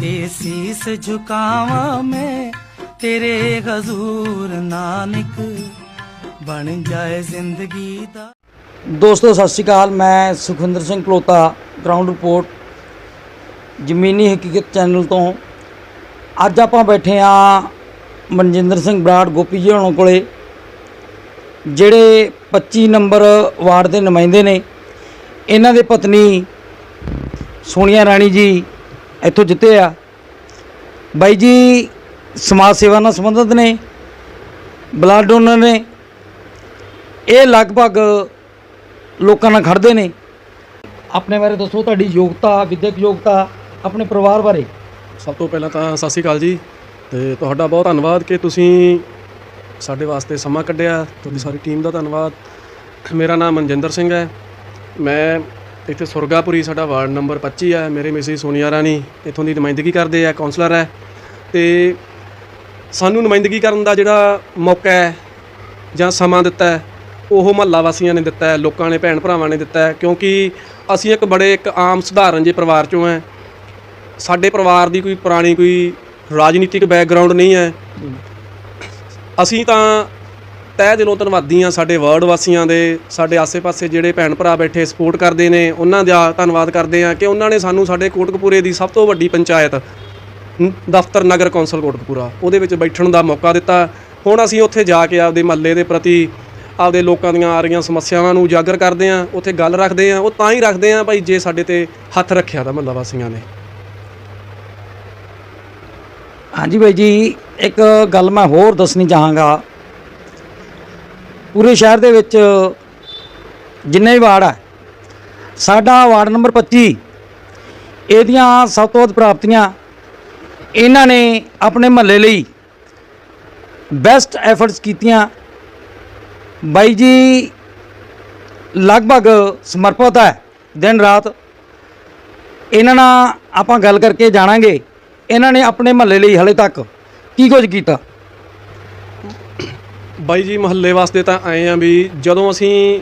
ਤੇ ਸੀਸ ਝੁਕਾਵਾਂ ਮੈਂ, ਤੇਰੇ ਹਜ਼ੂਰ ਨਾਨਕ ਬਣ ਜਾਏ ਜ਼ਿੰਦਗੀ ਦਾ। ਦੋਸਤੋ, ਸਤਿ ਸ਼੍ਰੀ ਅਕਾਲ, ਮੈਂ ਸੁਖਵਿੰਦਰ ਸਿੰਘ ਕਲੋਤਾ ਗਰਾਊਂਡ ਰਿਪੋਰਟ ਜ਼ਮੀਨੀ ਹਕੀਕਤ ਚੈਨਲ ਤੋਂ। ਅੱਜ ਆਪਾਂ ਬੈਠੇ ਆ ਮਨਜਿੰਦਰ ਸਿੰਘ ਬਰਾੜ, ਗੋਪੀ ਜੀ ਹੁਣਾਂ ਕੋਲੇ, ਜਿਹੜੇ 25 ਨੰਬਰ ਵਾਰਡ ਦੇ ਨੁਮਾਇੰਦੇ ਨੇ। ਇਹਨਾਂ ਦੇ ਪਤਨੀ ਸੋਨੀਆ ਰਾਣੀ ਜੀ ਇੱਥੋਂ ਜਿੱਤੇ ਆ। ਬਾਈ ਜੀ ਸਮਾਜ ਸੇਵਾ ਨਾਲ ਸੰਬੰਧਿਤ ਨੇ ਬਲੱਡ ਡੋਨਰ ਨੇ। ਇਹ ਲਗਭਗ ਲੋਕਾਂ ਨਾਲ ਖੜਦੇ ਨੇ। ਆਪਣੇ ਬਾਰੇ ਦੱਸੋ ਤੁਹਾਡੀ ਯੋਗਤਾ ਵਿਦਿਅਕ ਯੋਗਤਾ ਆਪਣੇ ਪਰਿਵਾਰ ਬਾਰੇ। ਸਭ ਤੋਂ ਪਹਿਲਾਂ ਤਾਂ ਸਤਿ ਸ਼੍ਰੀ ਅਕਾਲ ਜੀ ਤੇ ਤੁਹਾਡਾ ਬਹੁਤ ਧੰਨਵਾਦ ਕਿ ਤੁਸੀਂ ਸਾਡੇ ਵਾਸਤੇ ਸਮਾਂ ਕੱਢਿਆ। ਤੁਹਾਡੀ ਸਾਰੀ ਟੀਮ ਦਾ ਧੰਨਵਾਦ। ਮੇਰਾ ਨਾਮ ਮਨਜਿੰਦਰ ਸਿੰਘ ਹੈ। ਮੈਂ ਇੱਥੇ ਸੁਰਗਾਪੁਰੀ ਸਾਡਾ ਵਾਰਡ ਨੰਬਰ 25 ਹੈ ਮੇਰੇ ਮਿਸੀ ਸੋਨੀਆ ਰਾਣੀ, ਇੱਥੋਂ ਦੀ ਨੁਮਾਇੰਦਗੀ ਕਰਦੇ ਆ ਕਾਉਂਸਲਰ ਹੈ ਤੇ ਸਾਨੂੰ ਨੁਮਾਇੰਦਗੀ ਕਰਨ ਦਾ ਜਿਹੜਾ ਮੌਕਾ ਹੈ, ਜਾਂ ਸਮਾਂ ਦਿੱਤਾ ਹੈ, ਉਹ ਮਹੱਲਾ ਵਾਸੀਆਂ ਨੇ ਦਿੱਤਾ ਹੈ, ਲੋਕਾਂ ਨੇ, ਭੈਣ ਭਰਾਵਾਂ ਨੇ ਦਿੱਤਾ ਹੈ, ਕਿਉਂਕਿ ਅਸੀਂ ਇੱਕ ਬੜੇ, ਇੱਕ ਆਮ ਸਧਾਰਨ ਜਿਹੇ ਪਰਿਵਾਰ ਚੋਂ ਹੈ। ਸਾਡੇ ਪਰਿਵਾਰ ਦੀ ਕੋਈ ਪੁਰਾਣੀ ਕੋਈ ਰਾਜਨੀਤਿਕ ਬੈਕਗ੍ਰਾਉਂਡ ਨਹੀਂ ਹੈ। ਅਸੀਂ ਤਾਂ ਤਹਿ ਦਿਲੋਂ ਧੰਨਵਾਦੀ ਹਾਂ ਸਾਡੇ ਵਾਰਡ ਵਾਸੀਆਂ ਦੇ, ਸਾਡੇ ਆਸੇ-ਪਾਸੇ ਜਿਹੜੇ ਭੈਣ ਭਰਾ ਬੈਠੇ ਸਪੋਰਟ ਕਰਦੇ ਨੇ, ਉਹਨਾਂ ਦਾ ਧੰਨਵਾਦ ਕਰਦੇ ਹਾਂ ਕਿ ਉਹਨਾਂ ਨੇ ਸਾਨੂੰ ਸਾਡੇ ਕੋਟਕਪੂਰੇ ਦੀ ਸਭ ਤੋਂ ਵੱਡੀ ਪੰਚਾਇਤ ਦਫ਼ਤਰ ਨਗਰ ਕੌਂਸਲ ਕੋਟਕਪੂਰਾ, ਉਹਦੇ ਵਿੱਚ ਬੈਠਣ ਦਾ ਮੌਕਾ ਦਿੱਤਾ। ਹੁਣ ਅਸੀਂ ਉੱਥੇ ਜਾ ਕੇ ਆਪਦੇ ਮਹੱਲੇ ਦੇ ਪ੍ਰਤੀ ਆਪਦੇ ਲੋਕਾਂ ਦੀਆਂ ਆ ਰਹੀਆਂ ਸਮੱਸਿਆਵਾਂ ਨੂੰ ਉਜਾਗਰ ਕਰਦੇ ਹਾਂ, ਉੱਥੇ ਗੱਲ ਰੱਖਦੇ ਹਾਂ, ਉਹ ਤਾਂ ਹੀ ਰੱਖਦੇ ਹਾਂ ਭਾਈ ਜੇ ਸਾਡੇ ਤੇ ਹੱਥ ਰੱਖਿਆ ਤਾਂ ਮਹੱਲਾ ਵਾਸੀਆਂ ਨੇ। ਹਾਂਜੀ ਬਾਈ ਜੀ, ਇੱਕ ਗੱਲ ਮੈਂ ਹੋਰ ਦੱਸਣੀ ਚਾਹਾਂਗਾ। ਪੂਰੇ ਸ਼ਹਿਰ ਦੇ ਵਿੱਚ ਜਿੰਨੇ ਵੀ ਵਾਰਡ ਹੈ ਸਾਡਾ ਵਾਰਡ ਨੰਬਰ 25 ਇਹਦੀਆਂ ਸਭ ਤੋਂ ਵੱਧ ਪ੍ਰਾਪਤੀਆਂ, ਇਹਨਾਂ ਨੇ ਆਪਣੇ ਮਹੱਲੇ ਲਈ ਬੈਸਟ ਐਫਰਟਸ ਕੀਤੀਆਂ। ਬਾਈ ਜੀ, ਲਗਭਗ ਸਮਰਪਿਤ ਹੈ, ਦਿਨ ਰਾਤ। ਇਹਨਾਂ ਨਾਲ ਆਪਾਂ ਗੱਲ ਕਰਕੇ ਜਾਣਾਂਗੇ, ਇਹਨਾਂ ਨੇ ਆਪਣੇ ਮਹੱਲੇ ਲਈ ਹਲੇ ਤੱਕ ਕੀ ਕੁਝ ਕੀਤਾ। ਬਾਈ ਜੀ ਮਹੱਲੇ ਵਾਸਤੇ ਤਾਂ ਆਏ ਆ ਵੀ ਜਦੋਂ ਅਸੀਂ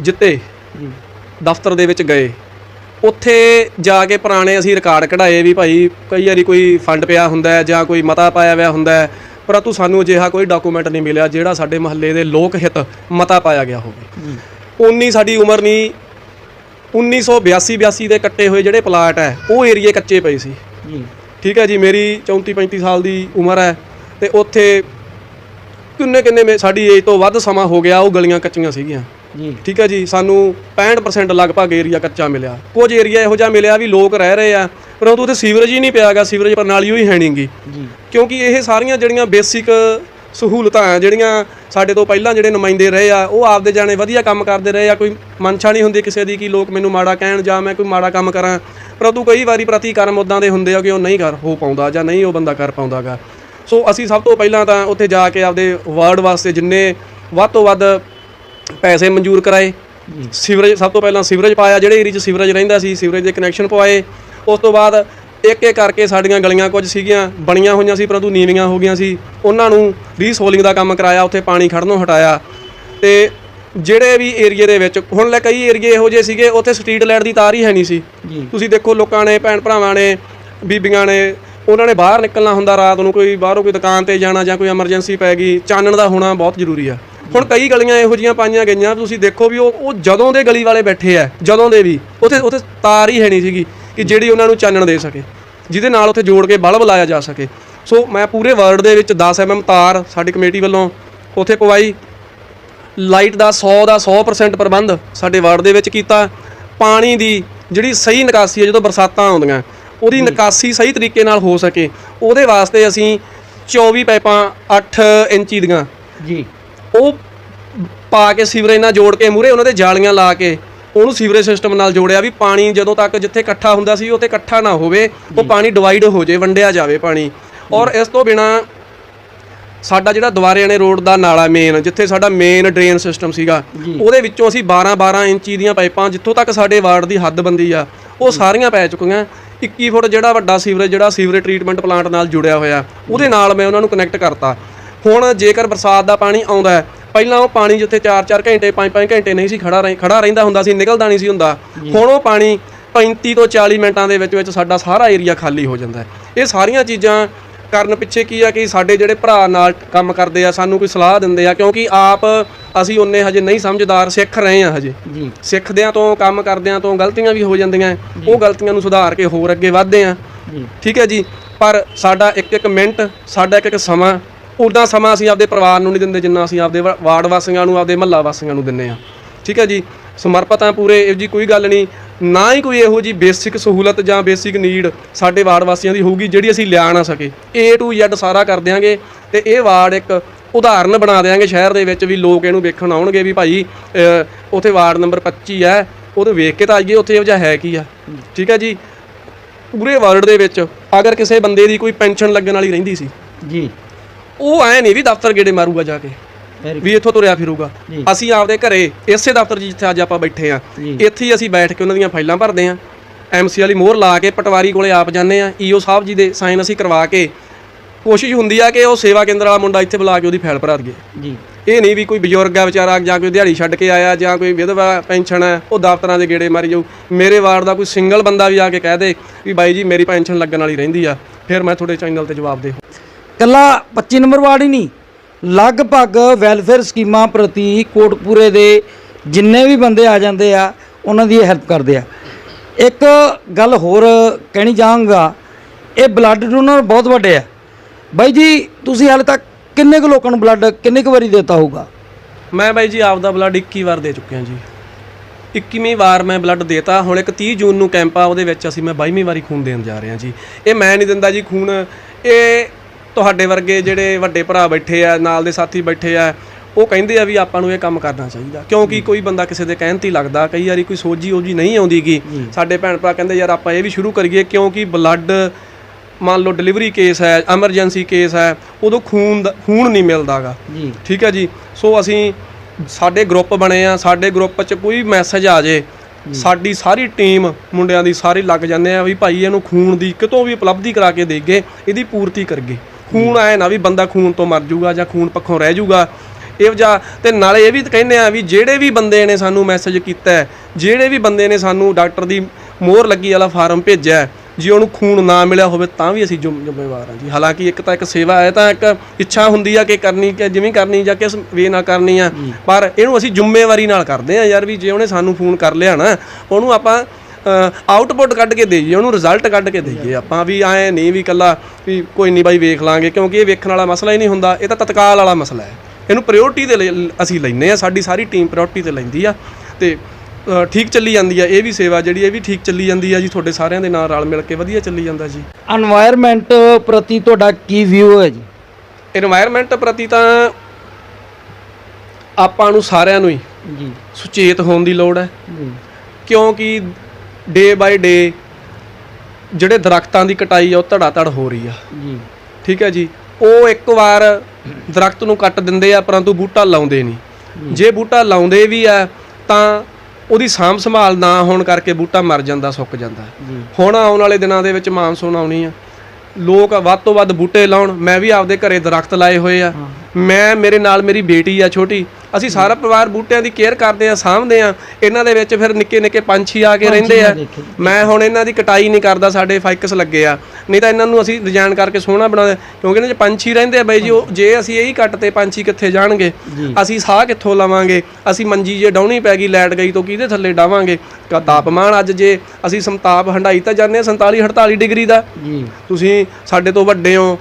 ਜਿੱਤੇ ਦਫ਼ਤਰ ਦੇ ਵਿੱਚ ਗਏ ਉੱਥੇ ਜਾ ਕੇ ਪੁਰਾਣੇ ਅਸੀਂ ਰਿਕਾਰਡ ਕਢਾਏ ਵੀ ਭਾਈ ਕਈ ਵਾਰੀ ਕੋਈ ਫੰਡ ਪਿਆ ਹੁੰਦਾ ਹੈ ਜਾਂ ਕੋਈ ਮਤਾ ਪਾਇਆ ਹੋਇਆ ਹੁੰਦਾ ਹੈ ਪਰੰਤੂ ਸਾਨੂੰ ਅਜਿਹਾ ਕੋਈ ਡਾਕੂਮੈਂਟ ਨਹੀਂ ਮਿਲਿਆ ਜਿਹੜਾ ਸਾਡੇ ਮਹੱਲੇ ਦੇ ਲੋਕ ਹਿੱਤ ਮਤਾ ਪਾਇਆ ਗਿਆ ਹੋਵੇ। ਉਨੀ ਸਾਡੀ ਉਮਰ ਨਹੀਂ 1982 82 ਦੇ ਕੱਟੇ ਹੋਏ ਜਿਹੜੇ ਪਲਾਟ ਹੈ ਉਹ ਏਰੀਏ ਕੱਚੇ ਪਏ ਸੀ। ਠੀਕ ਹੈ ਜੀ ਮੇਰੀ 34 35 ਸਾਲ ਦੀ ਉਮਰ ਹੈ ਤੇ ਉੱਥੇ ਕਿੰਨੇ ਕਿੰਨੇ ਮੇ- ਸਾਡੀ ਏਜ ਤੋਂ ਵੱਧ ਸਮਾਂ ਹੋ ਗਿਆ ਉਹ ਗਲੀਆਂ ਕੱਚੀਆਂ ਸੀਗੀਆਂ। ਜੀ। ਠੀਕ ਹੈ ਜੀ ਸਾਨੂੰ 65% ਲਗਭਗ ਏਰੀਆ ਕੱਚਾ ਮਿਲਿਆ। ਕੁਝ ਏਰੀਆ ਇਹੋ ਜਿਹਾ ਮਿਲਿਆ ਵੀ ਲੋਕ ਰਹਿ ਰਹੇ ਆ ਪਰੰਤੂ ਉੱਥੇ ਸੀਵਰੇਜ ਹੀ ਨਹੀਂ ਪਿਆਗਾ ਸੀਵਰੇਜ ਪ੍ਰਣਾਲੀ ਹੀ ਹੈ ਨਹੀਂਗੀ ਜੀ। ਕਿਉਂਕਿ ਇਹ ਸਾਰੀਆਂ ਜਿਹੜੀਆਂ ਬੇਸਿਕ ਸਹੂਲਤਾਂ ਆ ਜਿਹੜੀਆਂ ਸਾਡੇ ਤੋਂ ਪਹਿਲਾਂ ਜਿਹੜੇ ਨੁਮਾਇੰਦੇ ਰਹੇ ਆ ਉਹ ਆਪਦੇ ਜਾਣੇ ਵਧੀਆ ਕੰਮ ਕਰਦੇ ਰਹੇ ਆ ਕੋਈ ਮਨਸ਼ਾ ਨਹੀਂ ਹੁੰਦੀ ਕਿਸੇ ਦੀ ਕਿ ਲੋਕ ਮੈਨੂੰ ਮਾੜਾ ਕਹਿਣ ਜਾਂ ਮੈਂ ਕੋਈ ਮਾੜਾ ਕੰਮ ਕਰਾਂ। ਪਰੰਤੂ ਕਈ ਵਾਰੀ ਪ੍ਰਤੀਕਰਮ ਉਦਾਂ ਦੇ ਹੁੰਦੇ ਆ ਕਿ ਉਹ ਨਹੀਂ ਕਰ ਹੋ ਪਾਉਂਦਾ ਜਾਂ ਨਹੀਂ ਉਹ ਬੰਦਾ ਕਰ ਪਾਉਂਦਾਗਾ ਸੋ ਅਸੀਂ ਸਭ ਤੋਂ ਪਹਿਲਾਂ ਤਾਂ ਉੱਥੇ ਜਾ ਕੇ ਆਪਦੇ ਵਾਰਡ ਵਾਸਤੇ ਜਿੰਨੇ ਵੱਧ ਤੋਂ ਵੱਧ ਪੈਸੇ ਮਨਜ਼ੂਰ ਕਰਾਏ। ਸੀਵਰੇਜ ਸਭ ਤੋਂ ਪਹਿਲਾਂ ਸੀਵਰੇਜ ਪਾਇਆ ਜਿਹੜੇ ਏਰੀਆ 'ਚ ਸੀਵਰੇਜ ਰਹਿੰਦਾ ਸੀ ਸੀਵਰੇਜ ਦੇ ਕਨੈਕਸ਼ਨ ਪਵਾਏ। ਉਸ ਤੋਂ ਬਾਅਦ ਇੱਕ ਇੱਕ ਕਰਕੇ ਸਾਡੀਆਂ ਗਲੀਆਂ ਕੁਝ ਸੀਗੀਆਂ ਬਣੀਆਂ ਹੋਈਆਂ ਸੀ ਪਰੰਤੂ ਨੀਵੀਆਂ ਹੋ ਗਈਆਂ ਸੀ। ਉਹਨਾਂ ਨੂੰ ਰੀਸੋਲਿੰਗ ਦਾ ਕੰਮ ਕਰਾਇਆ ਉੱਥੇ ਪਾਣੀ ਖੜਨੋਂ ਹਟਾਇਆ। ਤੇ ਜਿਹੜੇ ਵੀ ਏਰੀਏ ਦੇ ਵਿੱਚ ਹੁਣ ਲੈ ਕਈ ਏਰੀਏ ਇਹੋ ਜਿਹੇ ਸੀਗੇ ਉੱਥੇ ਸਟਰੀਟ ਲਾਈਟ ਦੀ ਤਾਰ ਹੀ ਹੈ ਨਹੀਂ ਸੀ। ਤੁਸੀਂ ਦੇਖੋ ਲੋਕਾਂ ਨੇ ਭੈਣ ਭਰਾਵਾਂ ਨੇ ਬੀਬੀਆਂ ਨੇ ਉਹਨਾਂ ਨੇ ਬਾਹਰ ਨਿਕਲਣਾ ਹੁੰਦਾ ਰਾਤ ਨੂੰ, ਕੋਈ ਬਾਹਰੋਂ ਕੋਈ ਦੁਕਾਨ ਤੇ ਜਾਣਾ ਜਾਂ ਕੋਈ ਐਮਰਜੈਂਸੀ ਪੈ ਗਈ, ਚਾਨਣ ਦਾ ਹੋਣਾ ਬਹੁਤ ਜ਼ਰੂਰੀ ਆ। ਹੁਣ ਕਈ ਗਲੀਆਂ ਇਹੋ ਜੀਆਂ ਪਾਈਆਂ ਗਈਆਂ, ਤੁਸੀਂ ਦੇਖੋ ਵੀ ਉਹ ਉਹ ਜਦੋਂ ਦੇ ਗਲੀ ਵਾਲੇ ਬੈਠੇ ਆ, ਜਦੋਂ ਦੇ ਵੀ, ਉੱਥੇ ਉੱਥੇ ਤਾਰ ਹੀ ਹੈ ਨਹੀਂ ਸੀਗੀ ਕਿ ਜਿਹੜੀ ਉਹਨਾਂ ਨੂੰ ਚਾਨਣ ਦੇ ਸਕੇ, ਜਿਹਦੇ ਨਾਲ ਉੱਥੇ ਜੋੜ ਕੇ ਬਲਬ ਲਾਇਆ ਜਾ ਸਕੇ। ਸੋ ਮੈਂ ਪੂਰੇ ਵਰਲਡ ਦੇ ਵਿੱਚ 10 ਐਮਐਮ ਤਾਰ ਸਾਡੀ ਕਮੇਟੀ ਵੱਲੋਂ ਉੱਥੇ ਪਵਾਈ। ਲਾਈਟ ਦਾ 100 ਦਾ 100% ਪ੍ਰਬੰਧ ਸਾਡੇ ਵਾਰਡ ਦੇ ਵਿੱਚ ਕੀਤਾ। ਪਾਣੀ ਦੀ ਜਿਹੜੀ ਸਹੀ ਨਿਕਾਸੀ ਹੈ, ਜਦੋਂ ਬਰਸਾਤਾਂ ਆਉਂਦੀਆਂ ਉਹਦੀ ਨਿਕਾਸੀ ਸਹੀ ਤਰੀਕੇ ਨਾਲ ਹੋ ਸਕੇ ਉਹਦੇ ਵਾਸਤੇ ਅਸੀਂ 24 ਪਾਈਪਾਂ 8 ਇੰਚੀ ਦੀਆਂ। ਜੀ। ਉਹ ਪਾ ਕੇ ਸੀਵਰੇਜ ਨਾਲ ਜੋੜ ਕੇ ਮੂਰੇ ਉਹਨਾਂ ਦੇ ਜਾਲੀਆਂ ਲਾ ਕੇ ਉਹਨੂੰ ਸੀਵਰੇਜ ਸਿਸਟਮ ਨਾਲ ਜੋੜਿਆ ਵੀ ਪਾਣੀ ਜਦੋਂ ਤੱਕ ਜਿੱਥੇ ਇਕੱਠਾ ਹੁੰਦਾ ਸੀ ਉੱਥੇ ਇਕੱਠਾ ਨਾ ਹੋਵੇ ਉਹ ਪਾਣੀ ਡਿਵਾਈਡ ਹੋ ਜੇ ਵੰਡਿਆ ਜਾਵੇ ਪਾਣੀ। ਔਰ ਇਸ ਤੋਂ ਬਿਨਾ ਸਾਡਾ ਜਿਹੜਾ ਦੁਆਰਿਆਣੇ ਰੋਡ ਦਾ ਨਾਲਾ ਮੇਨ ਜਿੱਥੇ ਸਾਡਾ ਮੇਨ ਡਰੇਨ ਸਿਸਟਮ ਸੀਗਾ ਉਹਦੇ ਵਿੱਚੋਂ ਅਸੀਂ 12 12 ਇੰਚੀ ਦੀਆਂ ਪਾਈਪਾਂ ਜਿੱਥੋਂ ਤੱਕ ਸਾਡੇ ਵਾਰਡ ਦੀ ਹੱਦਬੰਦੀ ਆ ਉਹ ਸਾਰੀਆਂ ਪੈ ਚੁੱਕੀਆਂ। 21 ਫੁੱਟ ਜਿਹੜਾ ਵੱਡਾ ਸੀਵਰੇਜ ਜਿਹੜਾ ਸੀਵਰੇਜ ਟ੍ਰੀਟਮੈਂਟ ਪਲਾਂਟ ਨਾਲ ਜੁੜਿਆ ਹੋਇਆ। ਉਹਦੇ ਨਾਲ ਮੈਂ ਉਹਨਾਂ ਨੂੰ ਕਨੈਕਟ ਕਰਤਾ। ਹੁਣ ਜੇਕਰ ਬਰਸਾਤ ਦਾ ਪਾਣੀ ਆਉਂਦਾ ਹੈ ਪਹਿਲਾਂ ਉਹ ਪਾਣੀ ਜਿੱਥੇ 4-4 ਘੰਟੇ 5-5 ਘੰਟੇ ਨਹੀਂ ਸੀ ਖੜਾ ਰਹਿ- ਖੜਾ ਰਹਿੰਦਾ ਹੁੰਦਾ ਸੀ ਨਿਕਲਦਾ ਨਹੀਂ ਸੀ ਹੁੰਦਾ। ਹੁਣ ਉਹ ਪਾਣੀ 35 ਤੋਂ 40 ਮਿੰਟਾਂ ਦੇ ਵਿੱਚ ਵਿੱਚ ਸਾਡਾ ਸਾਰਾ ਏਰੀਆ ਖਾਲੀ ਹੋ ਜਾਂਦਾ ਹੈ। ਇਹ ਸਾਰੀਆਂ ਚੀਜ਼ਾਂ ਕਰਨ ਪਿੱਛੇ ਕੀ ਆ ਕਿ ਸਾਡੇ ਜਿਹੜੇ ਭਰਾ ਨਾਲ ਕੰਮ ਕਰਦੇ ਆ ਸਾਨੂੰ ਕੋਈ ਸਲਾਹ ਦਿੰਦੇ ਆ ਕਿਉਂਕਿ ਆਪ ਅਸੀਂ ਉਹਨੇ ਹਜੇ ਨਹੀਂ ਸਮਝਦਾਰ ਸਿੱਖ ਰਹੇ ਆ ਹਜੇ। ਜੀ। ਸਿੱਖਦਿਆਂ ਤੋਂ ਕੰਮ ਕਰਦਿਆਂ ਤੋਂ ਗਲਤੀਆਂ ਵੀ ਹੋ ਜਾਂਦੀਆਂ ਉਹ ਗਲਤੀਆਂ ਨੂੰ ਸੁਧਾਰ ਕੇ ਹੋਰ ਅੱਗੇ ਵਧਦੇ ਆ। ਠੀਕ ਹੈ ਜੀ? ਪਰ ਸਾਡਾ ਇੱਕ ਇੱਕ ਮਿੰਟ ਸਾਡਾ ਇੱਕ ਇੱਕ ਸਮਾਂ ਉਦਾਂ ਸਮਾਂ ਅਸੀਂ ਆਪਦੇ ਪਰਿਵਾਰ ਨੂੰ ਨਹੀਂ ਦਿੰਦੇ ਜਿੰਨਾ ਅਸੀਂ ਆਪਦੇ ਵਾਰਡ ਵਾਸੀਆਂ ਨੂੰ ਆਪਦੇ ਮਹੱਲਾ ਵਾਸੀਆਂ ਨੂੰ ਦਿੰਨੇ ਆ। ਠੀਕ ਹੈ ਜੀ? ਸਮਰਪਿਤ ਆ ਪੂਰੇ ਇਹੋ ਜੀ ਕੋਈ ਗੱਲ ਨਹੀਂ। ਨਾ ਹੀ ਕੋਈ ਇਹੋ ਜੀ ਬੇਸਿਕ ਸਹੂਲਤ ਜਾਂ ਬੇਸਿਕ ਨੀਡ ਸਾਡੇ ਵਾਰਡ ਵਾਸੀਆਂ ਦੀ ਹੋਊਗੀ ਜਿਹੜੀ ਅਸੀਂ ਲਿਆ ਨਾ ਸਕੇ। A to Z ਸਾਰਾ ਕਰ ਦਿਆਂਗੇ ਤੇ ਇਹ ਵਾਰਡ ਇੱਕ ਉਦਾਹਰਨ ਬਣਾ ਦਿਆਂਗੇ ਸ਼ਹਿਰ ਦੇ ਵਿੱਚ ਵੀ ਲੋਕ ਇਹਨੂੰ ਵੇਖਣ ਆਉਣਗੇ ਵੀ ਭਾਈ ਉੱਥੇ ਵਾਰਡ ਨੰਬਰ 25 ਹੈ ਉਹਨੂੰ ਵੇਖ ਕੇ ਤਾਂ ਆਈਏ ਉੱਥੇ ਇਹੋ ਜਿਹਾ ਹੈ ਕੀ ਆ। ਠੀਕ ਹੈ ਜੀ? ਪੂਰੇ ਵਰਲਡ ਦੇ ਵਿੱਚ ਅਗਰ ਕਿਸੇ ਬੰਦੇ ਦੀ ਕੋਈ ਪੈਨਸ਼ਨ ਲੱਗਣ ਵਾਲੀ ਰਹਿੰਦੀ ਸੀ ਜੀ। ਉਹ ਐ ਨਹੀਂ ਵੀ ਦਫ਼ਤਰ ਗੇੜੇ ਮਾਰੂਗਾ ਜਾ ਕੇ। ਵੀ ਇੱਥੋਂ ਤੁਰਿਆ ਫਿਰੂਗਾ। ਅਸੀਂ ਆਪਦੇ ਘਰੇ ਇਸੇ ਦਫ਼ਤਰ ਜਿੱਥੇ ਅੱਜ ਆਪਾਂ ਬੈਠੇ ਆ। ਇੱਥੇ ਹੀ ਅਸੀਂ ਬੈਠ ਕੇ ਉਹਨਾਂ ਦੀਆਂ ਫਾਈਲਾਂ ਭਰਦੇ ਆ ਐਮਸੀ ਵਾਲੀ ਮੋਹਰ ਲਾ ਕੇ ਪਟਵਾਰੀ ਕੋਲੇ ਆਪ ਜਾਂਦੇ ਆ ਈਓ ਸਾਹਿਬ ਜੀ ਦੇ ਸਾਈਨ ਅਸੀਂ ਕਰਵਾ ਕੇ ਕੋਸ਼ਿਸ਼ ਹੁੰਦੀ ਆ ਕਿ ਉਹ ਸੇਵਾ ਕੇਂਦਰ ਵਾਲਾ ਮੁੰਡਾ ਇੱਥੇ ਬੁਲਾ ਕੇ ਉਹਦੀ ਫਾਈਲ ਭਰਾ ਦਈਏ। ਜੀ। ਇਹ ਨਹੀਂ ਵੀ ਕੋਈ ਬਜ਼ੁਰਗ ਆ ਵਿਚਾਰਾ ਜਾਂ ਕੋਈ ਦਿਹਾੜੀ ਛੱਡ ਕੇ ਆਇਆ ਜਾਂ ਕੋਈ ਵਿਧਵਾ ਪੈਨਸ਼ਨ ਹੈ ਉਹ ਦਫ਼ਤਰਾਂ ਦੇ ਗੇੜੇ ਮਾਰੀ ਜਾਊ। ਮੇਰੇ ਵਾਰਡ ਦਾ ਕੋਈ ਸਿੰਗਲ ਬੰਦਾ ਵੀ ਆ ਕੇ ਕਹਿ ਦੇ ਵੀ ਬਾਈ ਜੀ ਮੇਰੀ ਪੈਨਸ਼ਨ ਲੱਗਣ ਵਾਲੀ ਰਹਿੰਦੀ ਆ। ਫਿਰ ਮੈਂ ਤੁਹਾਡੇ ਚੈਨਲ ਤੇ ਜਵਾਬ ਦੇ ਕੱਲਾ 25 ਨੰਬਰ ਵਾਰਡ ਹੀ ਨਹੀਂ ਲਗਭਗ ਵੈਲਫੇਅਰ ਸਕੀਮਾਂ ਪ੍ਰਤੀ ਕੋਟਪੂਰੇ ਦੇ ਜਿੰਨੇ ਵੀ ਬੰਦੇ ਆ ਜਾਂਦੇ ਆ, ਉਹਨਾਂ ਦੀ ਹੈਲਪ ਕਰਦੇ ਆ। ਇੱਕ ਗੱਲ ਹੋਰ ਕਹਿਣੀ ਚਾਹਾਂਗਾ, ਇਹ ਬਲੱਡ ਡੋਨਰ ਬਹੁਤ ਵੱਡੇ ਆ। ਬਾਈ ਜੀ, ਤੁਸੀਂ ਹਾਲੇ ਤੱਕ ਕਿੰਨੇ ਕੁ ਲੋਕਾਂ ਨੂੰ ਬਲੱਡ ਕਿੰਨੇ ਕੁ ਵਾਰੀ ਦਿੱਤਾ ਹੋਊਗਾ? ਮੈਂ ਬਾਈ ਜੀ ਆਪਦਾ ਬਲੱਡ 21 ਵਾਰ ਦੇ ਚੁੱਕਿਆ ਜੀ। 21ਵੀਂ ਵਾਰ ਮੈਂ ਬਲੱਡ ਦੇਤਾ, ਹੁਣ ਇੱਕ 30 ਜੂਨ ਨੂੰ ਕੈਂਪ ਆ, ਉਹਦੇ ਵਿੱਚ ਅਸੀਂ ਮੈਂ 22ਵੀਂ ਵਾਰੀ ਖੂਨ ਦੇਣ ਜਾ ਰਿਹਾ ਜੀ। ਇਹ ਮੈਂ ਨਹੀਂ ਦਿੰਦਾ ਜੀ ਖੂਨ, ਇਹ ਤੁਹਾਡੇ ਵਰਗੇ ਜਿਹੜੇ ਵੱਡੇ ਭਰਾ ਬੈਠੇ ਆ ਨਾਲ ਦੇ ਸਾਥੀ ਬੈਠੇ ਆ ਉਹ ਕਹਿੰਦੇ ਆ ਵੀ ਆਪਾਂ ਨੂੰ ਇਹ ਕੰਮ ਕਰਨਾ ਚਾਹੀਦਾ। ਕਿਉਂਕਿ ਕੋਈ ਬੰਦਾ ਕਿਸੇ ਦੇ ਕਹਿਣ ਤੇ ਹੀ ਲੱਗਦਾ ਕਈ ਵਾਰੀ ਕੋਈ ਸੋਝੀ ਉਹਜੀ ਨਹੀਂ ਆਉਂਦੀਗੀ। ਸਾਡੇ ਭੈਣ ਭਰਾ ਕਹਿੰਦੇ ਯਾਰ ਆਪਾਂ ਇਹ ਵੀ ਸ਼ੁਰੂ ਕਰੀਏ ਕਿਉਂਕਿ ਬਲੱਡ ਮੰਨ ਲਓ ਡਿਲੀਵਰੀ ਕੇਸ ਹੈ ਐਮਰਜੈਂਸੀ ਕੇਸ ਹੈ ਉਦੋਂ ਖੂਨ ਦਾ- ਖੂਨ ਨਹੀਂ ਮਿਲਦਾਗਾ। ਜੀ। ਠੀਕ ਹੈ ਜੀ? ਸੋ ਅਸੀਂ ਸਾਡੇ ਗਰੁੱਪ ਬਣੇ ਆ ਸਾਡੇ ਗਰੁੱਪ 'ਚ ਕੋਈ ਮੈਸੇਜ ਆ ਜੇ ਸਾਡੀ ਸਾਰੀ ਟੀਮ ਮੁੰਡਿਆਂ ਦੀ ਸਾਰੀ ਲੱਗ ਜਾਂਦੇ ਆ ਵੀ ਭਾਈ ਇਹਨੂੰ ਖੂਨ ਦੀ ਕਿਤੋਂ ਵੀ ਉਪਲਬਧੀ ਕਰਾ ਕੇ ਦੇਗੇ ਇਹਦੀ ਪੂਰਤੀ ਕਰਗੇ ਖੂਨ ਆਏ ਨਾ ਵੀ ਬੰਦਾ ਖੂਨ ਤੋਂ ਮਰ ਜਾਊਗਾ ਜਾਂ ਖੂਨ ਪੱਖੋਂ ਰਹਿ ਜਾਊਗਾ। ਇਹ ਜਾਂ ਤੇ ਨਾਲੇ ਇਹ ਵੀ ਕਹਿੰਦੇ ਆ ਵੀ ਜਿਹੜੇ ਵੀ ਬੰਦੇ ਨੇ ਸਾਨੂੰ ਮੈਸੇਜ ਕੀਤਾ ਜਿਹੜੇ ਵੀ ਬੰਦੇ ਨੇ ਸਾਨੂੰ ਡਾਕਟਰ ਦੀ ਮੋਹਰ ਲੱਗੀ ਵਾਲਾ ਫਾਰਮ ਭੇਜਿਆ ਜੇ ਉਹਨੂੰ ਖੂਨ ਨਾ ਮਿਲਿਆ ਹੋਵੇ ਤਾਂ ਵੀ ਅਸੀਂ ਜ਼ਿੰਮ- ਜ਼ਿੰਮੇਵਾਰ ਹਾਂ ਜੀ। ਹਾਲਾਂਕਿ ਇੱਕ ਤਾਂ ਇੱਕ ਸੇਵਾ ਹੈ ਤਾਂ ਇੱਕ ਇੱਛਾ ਹੁੰਦੀ ਆ ਕਿ ਕਰਨੀ ਕਿ ਜਿਵੇਂ ਕਰਨੀ ਜਾਂ ਕਿਸ ਵੇ ਨਾਲ ਕਰਨੀ ਆ। ਪਰ ਇਹਨੂੰ ਅਸੀਂ ਜ਼ਿੰਮੇਵਾਰੀ ਨਾਲ ਕਰਦੇ ਆ ਯਾਰ ਵੀ ਜੇ ਉਹਨੇ ਸਾਨੂੰ ਫੋਨ ਕਰ ਲਿਆ ਨਾ ਉਹਨੂੰ ਆਪਾਂ ਆਊਟਪੁੱਟ ਕੱਢ ਕੇ ਦੇਈਏ ਉਹਨੂੰ ਰਿਜ਼ਲਟ ਕੱਢ ਕੇ ਦੇਈਏ। ਆਪਾਂ ਵੀ ਆਏ ਨਹੀਂ ਵੀ ਕੱਲਾ ਵੀ ਕੋਈ ਨਹੀਂ ਬਾਈ ਵੇਖ ਲਾਂਗੇ ਕਿਉਂਕਿ ਇਹ ਵੇਖਣ ਵਾਲਾ ਮਸਲਾ ਹੀ ਨਹੀਂ ਹੁੰਦਾ ਇਹ ਤਾਂ ਤਤਕਾਲ ਵਾਲਾ ਮਸਲਾ ਹੈ। ਇਹਨੂੰ ਪ੍ਰਾਇੋਰਟੀ ਦੇ ਲਈ ਅਸੀਂ ਲੈਨੇ ਆ ਸਾਡੀ ਸਾਰੀ ਟੀਮ ਪ੍ਰਾਇੋਰਟੀ ਤੇ ਲੈਂਦੀ ਆ। ਤੇ ਠੀਕ ਚੱਲੀ ਜਾਂਦੀ ਆ ਇਹ ਵੀ ਸੇਵਾ ਜਿਹੜੀ ਇਹ ਵੀ ਠੀਕ ਚੱਲੀ ਜਾਂਦੀ ਆ ਜੀ ਤੁਹਾਡੇ ਸਾਰਿਆਂ ਦੇ ਨਾਲ ਰਲ ਮਿਲ ਕੇ ਵਧੀਆ ਚੱਲੀ ਜਾਂਦਾ ਜੀ। এনवायरमेंट ਪ੍ਰਤੀ ਤੁਹਾਡਾ ਕੀ ਵਿਊ ਹੈ ਜੀ? এনवायरमेंट ਪ੍ਰਤੀ ਤਾਂ ਆਪਾਂ ਨੂੰ ਸਾਰਿਆਂ ਨੂੰ ਹੀ ਜੀ। ਸੁਚੇਤ ਹੋਣ ਦੀ ਲੋੜ ਹੈ। ਕਿਉਂਕਿ ਡੇ ਬਾਈ ਡੇ ਜਿਹੜੇ ਦਰਖਤਾਂ ਦੀ ਕਟਾਈ ਆ ਉਹ ਧੜਾ ਧੜ ਹੋ ਰਹੀ ਆ। ਜੀ। ਠੀਕ ਹੈ ਜੀ? ਉਹ ਇੱਕ ਵਾਰ ਦਰਖਤ ਨੂੰ ਕੱਟ ਦਿੰਦੇ ਆ ਪਰੰਤੂ ਬੂਟਾ ਲਾਉਂਦੇ ਨਹੀਂ। ਜੇ। ਬੂਟਾ ਲਾਉਂਦੇ ਵੀ ਆ ਤਾਂ ਉਹਦੀ ਸਾਂਭ ਸੰਭਾਲ ਨਾ ਹੋਣ ਕਰਕੇ ਬੂਟਾ ਮਰ ਜਾਂਦਾ ਸੁੱਕ ਜਾਂਦਾ। ਹੁਣ ਆਉਣ ਵਾਲੇ ਦਿਨਾਂ ਦੇ ਵਿੱਚ ਮਾਨਸੂਨ ਆਉਣੀ ਆ। ਲੋਕ ਵੱਧ ਤੋਂ ਵੱਧ ਬੂਟੇ ਲਾਉਣ। ਮੈਂ ਵੀ ਆਪਦੇ ਘਰੇ ਦਰਖਤ ਲਾਏ ਹੋਏ ਆ। ਮੈਂ ਮੇਰੇ ਨਾਲ ਮੇਰੀ ਬੇਟੀ ਆ ਛੋਟੀ। ਅਸੀਂ ਸਾਰਾ ਪਰਿਵਾਰ ਬੂਟਿਆਂ ਦੀ ਕੇਅਰ ਕਰਦੇ ਆ ਸਾਂਭਦੇ ਆ ਇਹਨਾਂ ਦੇ ਵਿੱਚ ਫਿਰ ਨਿੱਕੇ ਨਿੱਕੇ ਪੰਛੀ ਆ ਕੇ ਰਹਿੰਦੇ ਆ। ਮੈਂ ਹੁਣ ਇਹਨਾਂ ਦੀ ਕਟਾਈ ਨਹੀਂ ਕਰਦਾ ਸਾਡੇ ਫਾਈਕਸ ਲੱਗੇ ਆ। ਨਹੀਂ ਤਾਂ ਇਹਨਾਂ ਨੂੰ ਅਸੀਂ ਡਿਜ਼ਾਈਨ ਕਰਕੇ ਸੋਹਣਾ ਬਣਾ ਦੇ ਕਿਉਂਕਿ ਇਹਨਾਂ 'ਚ ਪੰਛੀ ਰਹਿੰਦੇ ਆ ਬਾਈ ਜੀ ਉਹ ਜੇ ਅਸੀਂ ਇਹੀ ਕੱਟ ਤੇ ਪੰਛੀ ਕਿੱਥੇ ਜਾਣਗੇ? ਅਸੀਂ ਸਾਹ ਕਿੱਥੋਂ ਲਵਾਂਗੇ? ਅਸੀਂ ਮੰਜੀ ਜੇ ਡਾਉਣੀ ਪੈ ਗਈ ਲਾਈਟ ਗਈ ਤਾਂ ਕਿਹਦੇ ਥੱਲੇ ਡਾਵਾਂਗੇ? ਕਾ ਤਾਪਮਾਨ ਅੱਜ ਜੇ ਅਸੀਂ ਸੰਤਾਪ ਹੰਡਾਈ ਤਾਂ ਜਾਂਦੇ ਆ 47 48 ਡਿਗਰੀ ਦਾ। ਜੀ। ਤੁਸੀਂ ਸਾਡੇ ਤੋਂ ਵੱਡੇ ਹੋ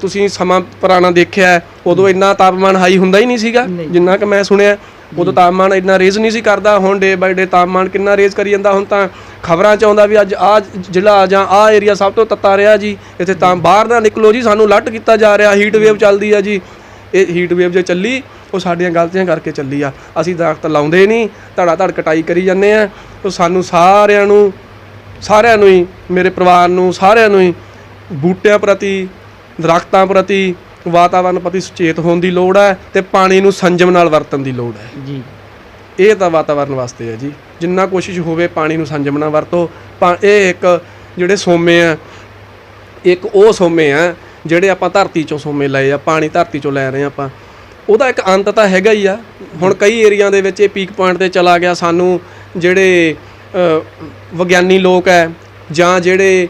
ਤੁਸੀਂ ਸਮਾਂ ਪੁਰਾਣਾ ਦੇਖਿਆ ਉਦੋਂ ਇੰਨਾ ਤਾਪਮਾਨ ਹਾਈ ਹੁੰਦਾ ਹੀ ਨਹੀਂ ਸੀਗਾ। ਜਿੰਨਾ ਕਿ ਮੈਂ ਸੁਣਿਆ ਉਦੋਂ ਤਾਪਮਾਨ ਇੰਨਾ ਰੇਜ਼ ਨਹੀਂ ਸੀ ਕਰਦਾ। ਹੁਣ ਡੇ ਬਾਈ ਡੇ ਤਾਪਮਾਨ ਕਿੰਨਾ ਰੇਜ਼ ਕਰੀ ਜਾਂਦਾ। ਹੁਣ ਤਾਂ ਖਬਰਾਂ ਚ ਆਉਂਦਾ ਵੀ ਅੱਜ ਆ ਜ਼ਿਲ੍ਹਾ ਜਾਂ ਆ ਏਰੀਆ ਸਭ ਤੋਂ ਤੱਤਾ ਰਿਹਾ ਜੀ। ਇੱਥੇ ਤਾਂ ਬਾਹਰ ਨਾ ਨਿਕਲੋ ਜੀ ਸਾਨੂੰ ਲੱਟ ਕੀਤਾ ਜਾ ਰਿਹਾ ਹੀਟ ਵੇਵ ਚੱਲਦੀ ਆ ਜੀ। ਇਹ ਹੀਟ ਵੇਵ ਜੇ ਚੱਲੀ ਉਹ ਸਾਡੀਆਂ ਗਲਤੀਆਂ ਕਰਕੇ ਚੱਲੀ ਆ। ਅਸੀਂ ਦਰਖਤ ਲਾਉਂਦੇ ਨਹੀਂ ਧੜਾ ਧੜ ਕਟਾਈ ਕਰੀ ਜਾਂਦੇ ਆ। ਉਹ ਸਾਨੂੰ ਸਾਰਿਆਂ ਨੂੰ ਸਾਰਿਆਂ ਨੂੰ ਹੀ ਮੇਰੇ ਪਰਿਵਾਰ ਨੂੰ ਸਾਰਿਆਂ ਨੂੰ ਹੀ ਬੂਟਿਆਂ ਪ੍ਰਤੀ ਦਰਖਤਾਂ ਪ੍ਰਤੀ ਵਾਤਾਵਰਣ ਪ੍ਰਤੀ ਸੁਚੇਤ ਹੋਣ ਦੀ ਲੋੜ ਹੈ ਤੇ ਪਾਣੀ ਨੂੰ ਸੰਜਮ ਨਾਲ ਵਰਤਣ ਦੀ ਲੋੜ ਹੈ। ਜੀ। ਇਹ ਤਾਂ ਵਾਤਾਵਰਣ ਵਾਸਤੇ ਹੈ ਜੀ। ਜਿੰਨਾ ਕੋਸ਼ਿਸ਼ ਹੋਵੇ ਪਾਣੀ ਨੂੰ ਸੰਜਮ ਨਾਲ ਵਰਤੋ ਇਹ ਇੱਕ ਜਿਹੜੇ ਸੋਮੇ ਆ ਇੱਕ ਉਹ ਸੋਮੇ ਆ ਜਿਹੜੇ ਆਪਾਂ ਧਰਤੀ ਚੋਂ ਸੋਮੇ ਲਏ ਆ ਪਾਣੀ ਧਰਤੀ ਚੋਂ ਲੈ ਰਹੇ ਆ ਆਪਾਂ। ਉਹਦਾ ਇੱਕ ਅੰਤ ਤਾਂ ਹੈਗਾ ਹੀ ਆ। ਹੁਣ ਕਈ ਏਰੀਆ ਦੇ ਵਿੱਚ ਇਹ ਪੀਕ ਪੁਆਇੰਟ ਤੇ ਚਲਾ ਗਿਆ। ਸਾਨੂੰ ਜਿਹੜੇ ਵਿਗਿਆਨੀ ਲੋਕ ਹੈ ਜਾਂ ਜਿਹੜੇ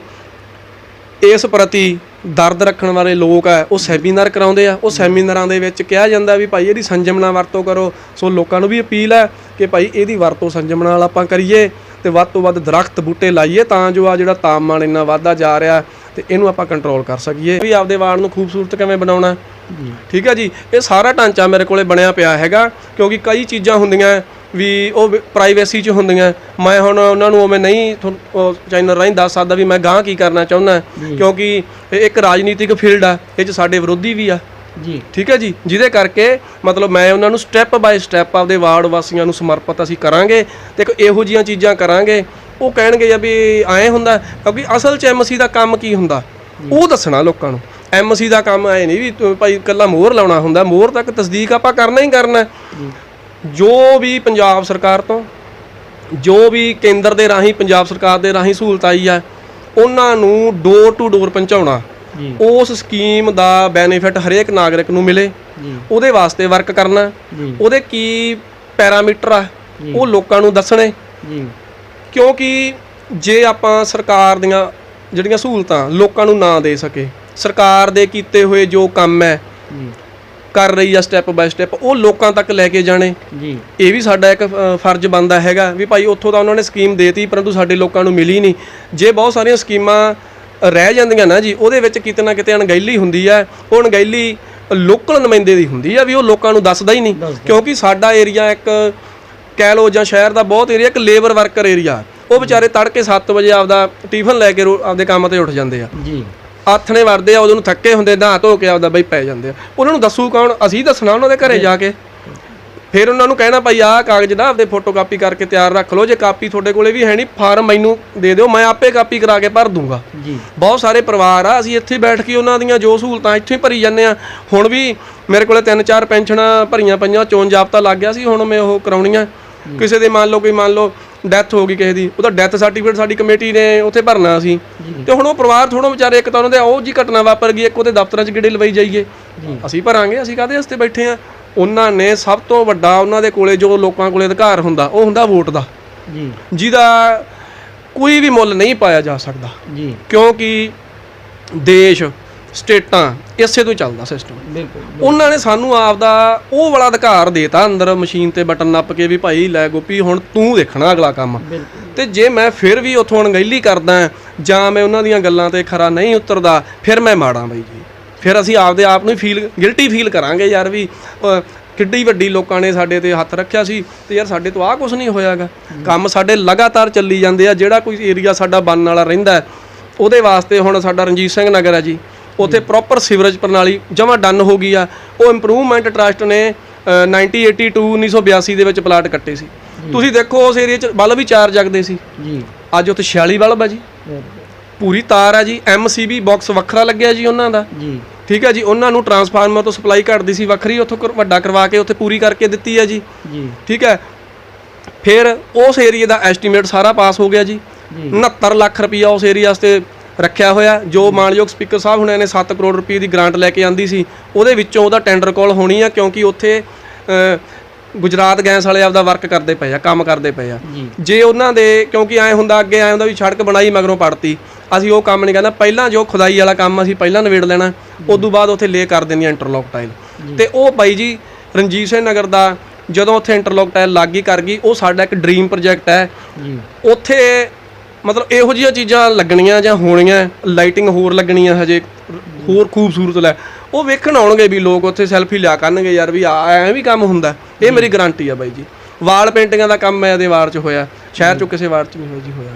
ਇਸ ਪ੍ਰਤੀ ਦਰਦ ਰੱਖਣ ਵਾਲੇ ਲੋਕ ਆ ਉਹ ਸੈਮੀਨਾਰ ਕਰਾਉਂਦੇ ਆ। ਉਹ ਸੈਮੀਨਾਰਾਂ ਦੇ ਵਿੱਚ ਕਿਹਾ ਜਾਂਦਾ ਵੀ ਭਾਈ ਇਹਦੀ ਸੰਜਮ ਨਾਲ ਵਰਤੋਂ ਕਰੋ। ਸੋ ਲੋਕਾਂ ਨੂੰ ਵੀ ਅਪੀਲ ਹੈ ਕਿ ਭਾਈ ਇਹਦੀ ਵਰਤੋਂ ਸੰਜਮ ਨਾਲ ਆਪਾਂ ਕਰੀਏ ਤੇ ਵੱਧ ਤੋਂ ਵੱਧ ਦਰਖਤ ਬੂਟੇ ਲਾਈਏ ਤਾਂ ਜੋ ਆ ਜਿਹੜਾ ਤਾਪਮਾਨ ਇੰਨਾ ਵੱਧਦਾ ਜਾ ਰਿਹਾ ਤੇ ਇਹਨੂੰ ਆਪਾਂ ਕੰਟਰੋਲ ਕਰ ਸਕੀਏ। ਵੀ ਆਪਦੇ ਵਾਰਡ ਨੂੰ ਖੂਬਸੂਰਤ ਕਿਵੇਂ ਬਣਾਉਣਾ? ਠੀਕ ਹੈ ਜੀ? ਇਹ ਸਾਰਾ ਢਾਂਚਾ ਮੇਰੇ ਕੋਲੇ ਬਣਿਆ ਪਿਆ ਹੈਗਾ ਕਿਉਂਕਿ ਕਈ ਚੀਜ਼ਾਂ ਹੁੰਦੀਆਂ ਵੀ ਉਹ ਪ੍ਰਾਈਵੇਸੀ 'ਚ ਹੁੰਦੀਆਂ। ਮੈਂ ਹੁਣ ਉਹਨਾਂ ਨੂੰ ਉਵੇਂ ਨਹੀਂ ਚੈਨਲ ਰਾਹੀਂ ਦੱਸ ਸਕਦਾ ਵੀ ਮੈਂ ਗਾਂ ਕੀ ਕਰਨਾ ਚਾਹੁੰਦਾ। ਕਿਉਂਕਿ ਇੱਕ ਰਾਜਨੀਤਿਕ ਫੀਲਡ ਆ ਇਹ 'ਚ ਸਾਡੇ ਵਿਰੋਧੀ ਵੀ ਆ। ਜੀ। ਠੀਕ ਹੈ ਜੀ? ਜਿਹਦੇ ਕਰਕੇ ਮਤਲਬ ਮੈਂ ਉਹਨਾਂ ਨੂੰ ਸਟੈਪ ਬਾਈ ਸਟੈਪ ਆਪਦੇ ਵਾਰਡ ਵਾਸੀਆਂ ਨੂੰ ਸਮਰਪਿਤ ਅਸੀਂ ਕਰਾਂਗੇ ਤੇ ਇੱਕ ਇਹੋ ਜੀਆਂ ਚੀਜ਼ਾਂ ਕਰਾਂਗੇ। ਉਹ ਕਹਿਣਗੇ ਆ ਵੀ ਐਂ ਹੁੰਦਾ ਕਿਉਂਕਿ ਅਸਲ 'ਚ ਐਮਸੀ ਦਾ ਕੰਮ ਕੀ ਹੁੰਦਾ? ਉਹ ਦੱਸਣਾ ਲੋਕਾਂ ਨੂੰ। ਐਮਸੀ ਦਾ ਕੰਮ ਐ ਨਹੀਂ ਵੀ ਭਾਈ ਇਕੱਲਾ ਮੋਹਰ ਲਾਉਣਾ ਹੁੰਦਾ। ਮੋਹਰ ਤੱਕ ਤਸਦੀਕ ਆਪਾਂ ਕਰਨਾ ਹੀ ਕਰਨਾ। ਜੋ ਵੀ ਪੰਜਾਬ ਸਰਕਾਰ ਤੋਂ ਜੋ ਵੀ ਕੇਂਦਰ ਦੇ ਰਾਹੀਂ ਪੰਜਾਬ ਸਰਕਾਰ ਦੇ ਰਾਹੀਂ ਸਹੂਲਤ ਆਈ ਆ ਉਹਨਾਂ ਨੂੰ ਡੋਰ ਟੂ ਡੋਰ ਪਹੁੰਚਾਉਣਾ ਉਸ ਸਕੀਮ ਦਾ ਬੈਨੀਫਿਟ ਹਰੇਕ ਨਾਗਰਿਕ ਨੂੰ ਮਿਲੇ ਉਹਦੇ ਵਾਸਤੇ ਵਰਕ ਕਰਨਾ ਉਹਦੇ ਕੀ ਪੈਰਾਮੀਟਰ ਆ ਉਹ ਲੋਕਾਂ ਨੂੰ ਦੱਸਣੇ। ਕਿਉਂਕਿ ਜੇ ਆਪਾਂ ਸਰਕਾਰ ਦੀਆਂ ਜਿਹੜੀਆਂ ਸਹੂਲਤਾਂ ਲੋਕਾਂ ਨੂੰ ਨਾ ਦੇ ਸਕੇ ਸਰਕਾਰ ਦੇ ਕੀਤੇ ਹੋਏ ਜੋ ਕੰਮ ਹੈ ਕਰ ਰਹੀ ਆ ਸਟੈਪ ਬਾਈ ਸਟੈਪ ਉਹ ਲੋਕਾਂ ਤੱਕ ਲੈ ਕੇ ਜਾਣੇ। ਜੀ। ਇਹ ਵੀ ਸਾਡਾ ਇੱਕ ਅ, ਫਰਜ਼ ਬਣਦਾ ਹੈਗਾ ਵੀ ਭਾਈ ਉੱਥੋਂ ਤਾਂ ਉਹਨਾਂ ਨੇ ਸਕੀਮ ਦੇਤੀ ਪਰੰਤੂ ਸਾਡੇ ਲੋਕਾਂ ਨੂੰ ਮਿਲੀ ਨਹੀਂ। ਜੇ ਬਹੁਤ ਸਾਰੀਆਂ ਸਕੀਮਾਂ ਰਹਿ ਜਾਂਦੀਆਂ ਨਾ ਜੀ ਉਹਦੇ ਵਿੱਚ ਕਿਤੇ ਨਾ ਕਿਤੇ ਅਣਗਹਿਲੀ ਹੁੰਦੀ ਹੈ ਉਹ ਅਣਗਹਿਲੀ ਲੋਕਲ ਨੁਮਾਇੰਦੇ ਦੀ ਹੁੰਦੀ ਹੈ ਵੀ ਉਹ ਲੋਕਾਂ ਨੂੰ ਦੱਸਦਾ ਹੀ ਨਹੀਂ। ਕਿਉਂਕਿ ਸਾਡਾ ਏਰੀਆ ਇੱਕ ਕਹਿ ਲਓ ਜਾਂ ਸ਼ਹਿਰ ਦਾ ਬਹੁਤ ਏਰੀਆ ਇੱਕ ਲੇਬਰ ਵਰਕਰ ਏਰੀਆ ਉਹ ਵਿਚਾਰੇ ਤੜਕੇ 7 ਵਜੇ ਆਪਦਾ ਟਿਫਨ ਲੈ ਕੇ ਰੋ- ਆਪਦੇ ਕੰਮ ਤੇ ਉੱਠ ਜਾਂਦੇ ਆ। ਜੀ। ਆਥਣੇ ਵੜਦੇ ਆ ਉਦੋਂ ਨੂੰ ਥੱਕੇ ਹੁੰਦੇ ਨਹਾ ਧੋ ਕੇ ਆਪਦਾ ਬਈ ਪੈ ਜਾਂਦੇ ਆ। ਉਹਨਾਂ ਨੂੰ ਦੱਸੂ ਕੌਣ? ਅਸੀਂ ਦੱਸਣਾ ਉਹਨਾਂ ਦੇ ਘਰੇ ਜਾ ਕੇ। ਫਿਰ ਉਹਨਾਂ ਨੂੰ ਕਹਿਣਾ ਭਾਈ ਆਹ ਕਾਗਜ਼ ਨਾ ਆਪਦੇ ਫੋਟੋਕਾਪੀ ਕਰਕੇ ਤਿਆਰ ਰੱਖ ਲਓ। ਜੇ ਕਾਪੀ ਤੁਹਾਡੇ ਕੋਲੇ ਵੀ ਹੈ ਨਹੀਂ ਫਾਰਮ ਮੈਨੂੰ ਦੇ ਦਿਓ ਮੈਂ ਆਪੇ ਕਾਪੀ ਕਰਾ ਕੇ ਭਰ ਦੂੰਗਾ। ਜੀ। ਬਹੁਤ ਸਾਰੇ ਪਰਿਵਾਰ ਆ ਅਸੀਂ ਇੱਥੇ ਬੈਠ ਕੇ ਉਹਨਾਂ ਦੀਆਂ ਜੋ ਸਹੂਲਤਾਂ ਇੱਥੇ ਭਰੀ ਜਾਂਦੇ ਆ। ਹੁਣ ਵੀ ਮੇਰੇ ਕੋਲੇ ਤਿੰਨ ਚਾਰ ਪੈਨਸ਼ਨਾਂ ਭਰੀਆਂ ਪਈਆਂ ਚੋਣ ਜਾਬਤਾ ਲੱਗ ਗਿਆ ਸੀ ਹੁਣ ਮੈਂ ਉਹ ਕਰਾਉਣੀਆਂ। ਕਿਸੇ ਦੇ ਮੰਨ ਲਓ ਕੋਈ ਮੰਨ ਲਓ ਡੈਥ ਹੋ ਗਈ ਕਿਸੇ ਦੀ। ਉਹਦਾ ਡੈਥ ਸਰਟੀਫਿਕੇਟ ਸਾਡੀ ਕਮੇਟੀ ਨੇ ਉੱਥੇ ਭਰਨਾ ਸੀ। ਤੇ ਹੁਣ ਉਹ ਪਰਿਵਾਰ ਥੋੜਾ ਵਿਚਾਰੇ ਇੱਕ ਤਾਂ ਉਹਨਾਂ ਦੇ ਉਹ ਜੀ ਘਟਨਾ ਵਾਪਰ ਗਈ ਇੱਕ ਉਹਦੇ ਦਫ਼ਤਰਾਂ 'ਚ ਗੇੜੇ ਲਵਾਈ ਜਾਈਏ। ਅਸੀਂ ਭਰਾਂਗੇ ਅਸੀਂ ਕਾਹਦੇ ਵਾਸਤੇ ਬੈਠੇ ਆ? ਉਹਨਾਂ ਨੇ ਸਭ ਤੋਂ ਵੱਡਾ ਉਹਨਾਂ ਦੇ ਕੋਲੇ ਜੋ ਲੋਕਾਂ ਕੋਲੇ ਅਧਿਕਾਰ ਹੁੰਦਾ ਉਹ ਹੁੰਦਾ ਵੋਟ ਦਾ। ਜੀ। ਜਿਹਦਾ ਕੋਈ ਵੀ ਮੁੱਲ ਨਹੀਂ ਪਾਇਆ ਜਾ ਸਕਦਾ। ਜੀ। ਕਿਉਂਕਿ ਦੇਸ਼ ਸਟੇਟਾਂ ਇਸੇ ਤੋਂ ਹੀ ਚੱਲਦਾ ਸਿਸਟਮ ਬਿਲਕੁਲ ਉਹਨਾਂ ਨੇ ਸਾਨੂੰ ਆਪਦਾ ਉਹ ਵਾਲਾ ਅਧਿਕਾਰ ਦੇਤਾ ਅੰਦਰ ਮਸ਼ੀਨ ਤੇ ਬਟਨ ਨੱਪ ਕੇ ਵੀ ਭਾਈ ਲੈ ਗੋਪੀ ਹੁਣ ਤੂੰ ਦੇਖਣਾ ਅਗਲਾ ਕੰਮ। ਤੇ ਜੇ ਮੈਂ ਫਿਰ ਵੀ ਉਥੋਂ ਅਣਗਹਿਲੀ ਕਰਦਾ ਜਾਂ ਮੈਂ ਉਹਨਾਂ ਦੀਆਂ ਗੱਲਾਂ ਤੇ ਖਰਾ ਨਹੀਂ ਉਤਰਦਾ ਫਿਰ ਮੈਂ ਮਾੜਾ ਬਾਈ ਜੀ। ਫਿਰ ਅਸੀਂ ਆਪਦੇ ਆਪ ਨੂੰ ਫੀਲ ਗਿਲਟੀ ਫੀਲ ਕਰਾਂਗੇ ਯਾਰ ਵੀ ਕਿੱਡੀ ਵੱਡੀ ਲੋਕਾਂ ਨੇ ਸਾਡੇ ਤੇ ਹੱਥ ਰੱਖਿਆ ਸੀ ਤੇ ਯਾਰ ਸਾਡੇ ਤੋਂ ਆਹ ਕੁਝ ਨਹੀਂ ਹੋਇਆਗਾ। ਕੰਮ ਸਾਡੇ ਲਗਾਤਾਰ ਚੱਲੀ ਜਾਂਦੇ ਆ ਜਿਹੜਾ ਕੋਈ ਏਰੀਆ ਸਾਡਾ ਬਣਨ ਵਾਲਾ ਰਹਿੰਦਾ ਹੈ, ਉਹਦੇ ਵਾਸਤੇ ਹੁਣ ਸਾਡਾ ਰਣਜੀਤ ਸਿੰਘ ਨਗਰ ਹੈ ਜੀ। ਉੱਥੇ ਪ੍ਰੋਪਰ ਸੀਵਰੇਜ ਪ੍ਰਣਾਲੀ ਜਮਾ ਡਨ ਹੋ ਗਈ ਆ। ਉਹ ਇੰਪਰੂਵਮੈਂਟ ਟਰਸਟ ਨੇ ਅਹ, 1982 1982 ਦੇ ਵਿੱਚ ਪਲਾਟ ਕੱਟੇ ਸੀ। ਤੁਸੀਂ ਦੇਖੋ ਉਸ ਏਰੀਆ 'ਚ ਬਲਬ ਵੀ ਚਾਰ ਜਗਦੇ ਸੀ। ਜੀ। ਅੱਜ ਉੱਥੇ 46 ਬਲਬ ਆ ਜੀ। ਪੂਰੀ ਤਾਰ ਆ ਜੀ। ਐਮਸੀਬੀ ਬਾਕਸ ਵੱਖਰਾ ਲੱਗਿਆ ਜੀ ਉਹਨਾਂ ਦਾ। ਜੀ। ਠੀਕ ਹੈ ਜੀ ਉਹਨਾਂ ਨੂੰ ਟਰਾਂਸਫਾਰਮਰ ਤੋਂ ਸਪਲਾਈ ਘਟਦੀ ਸੀ ਵੱਖਰੀ ਉੱਥੋਂ ਵੱਡਾ ਕਰਵਾ ਕੇ ਉੱਥੇ ਪੂਰੀ ਕਰਕੇ ਦਿੱਤੀ ਹੈ ਜੀ। ਜੀ। ਠੀਕ ਹੈ ਫਿਰ ਉਸ ਏਰੀਆ ਦਾ ਐਸਟੀਮੇਟ ਸਾਰਾ ਪਾਸ ਹੋ ਗਿਆ ਜੀ। ਜੀ। 69 ਲੱਖ ਰੁਪਈਆ ਉਸ ਏਰੀਆ ਵਾਸਤੇ ਰੱਖਿਆ ਹੋਇਆ। ਜੋ ਮਾਨਯੋਗ ਸਪੀਕਰ ਸਾਹਿਬ ਹੁਣਾਂ ਨੇ 7 ਕਰੋੜ ਰੁਪਏ ਦੀ ਗ੍ਰਾਂਟ ਲੈ ਕੇ ਆਂਦੀ ਸੀ ਉਹਦੇ ਵਿੱਚੋਂ ਉਹਦਾ ਟੈਂਡਰ ਕਾਲ ਹੋਣੀ ਆ ਕਿਉਂਕਿ ਉੱਥੇ ਗੁਜਰਾਤ ਗੈਸ ਵਾਲੇ ਆਪਦਾ ਵਰਕ ਕਰਦੇ ਪਏ ਆ ਕੰਮ ਕਰਦੇ ਪਏ ਆ। ਜੀ। ਉਹਨਾਂ ਦੇ ਕਿਉਂਕਿ ਐ ਹੁੰਦਾ ਅੱਗੇ ਐ ਹੁੰਦਾ ਵੀ ਸੜਕ ਬਣਾਈ ਮਗਰੋਂ ਪੜਤੀ ਅਸੀਂ ਉਹ ਕੰਮ ਨਹੀਂ ਕਰਨਾ। ਪਹਿਲਾਂ ਜੋ ਖੁਦਾਈ ਵਾਲਾ ਕੰਮ ਅਸੀਂ ਪਹਿਲਾਂ ਨਵੇੜ ਲੈਣਾ ਉਸ ਤੋਂ ਬਾਅਦ ਉੱਥੇ ਲੇ ਕਰ ਦੇਣੀ ਇੰਟਰਲੌਕ ਟਾਈਲ ਤੇ ਉਹ ਬਾਈ ਜੀ ਰਣਜੀਤ ਸਿੰਘ ਨਗਰ ਦਾ ਜਦੋਂ ਉੱਥੇ ਇੰਟਰਲੌਕ ਟਾਈਲ ਲੱਗ ਗਈ ਕਰ ਗਈ ਉਹ ਸਾਡਾ ਇੱਕ ਡ੍ਰੀਮ ਪ੍ਰੋਜੈਕਟ ਹੈ। ਉੱਥੇ ਮਤਲਬ ਇਹੋ ਜਿਹੀਆਂ ਚੀਜ਼ਾਂ ਲੱਗਣੀਆਂ ਜਾਂ ਹੋਣੀਆਂ ਲਾਈਟਿੰਗ ਹੋਰ ਲੱਗਣੀਆਂ ਹਜੇ, ਹੋਰ ਖੂਬਸੂਰਤ ਲੈ। ਉਹ ਵੇਖਣ ਆਉਣਗੇ ਵੀ ਲੋਕ ਉੱਥੇ ਸੈਲਫੀ ਲਿਆ ਕਰਨਗੇ ਯਾਰ ਵੀ ਆ, ਐਂ ਵੀ ਕੰਮ ਹੁੰਦਾ। ਇਹ ਮੇਰੀ ਗਾਰੰਟੀ ਆ ਬਾਈ ਜੀ। ਵਾਲ ਪੇਂਟਿੰਗਾਂ ਦਾ ਕੰਮ ਮੈਂ ਇਹਦੇ ਵਾਰ ਚ ਹੋਇਆ। ਸ਼ਹਿਰ ਚੋਂ ਕਿਸੇ ਵਾਰ ਚ ਨਹੀਂ ਹੋਇਆ ਜੀ ਹੋਇਆ।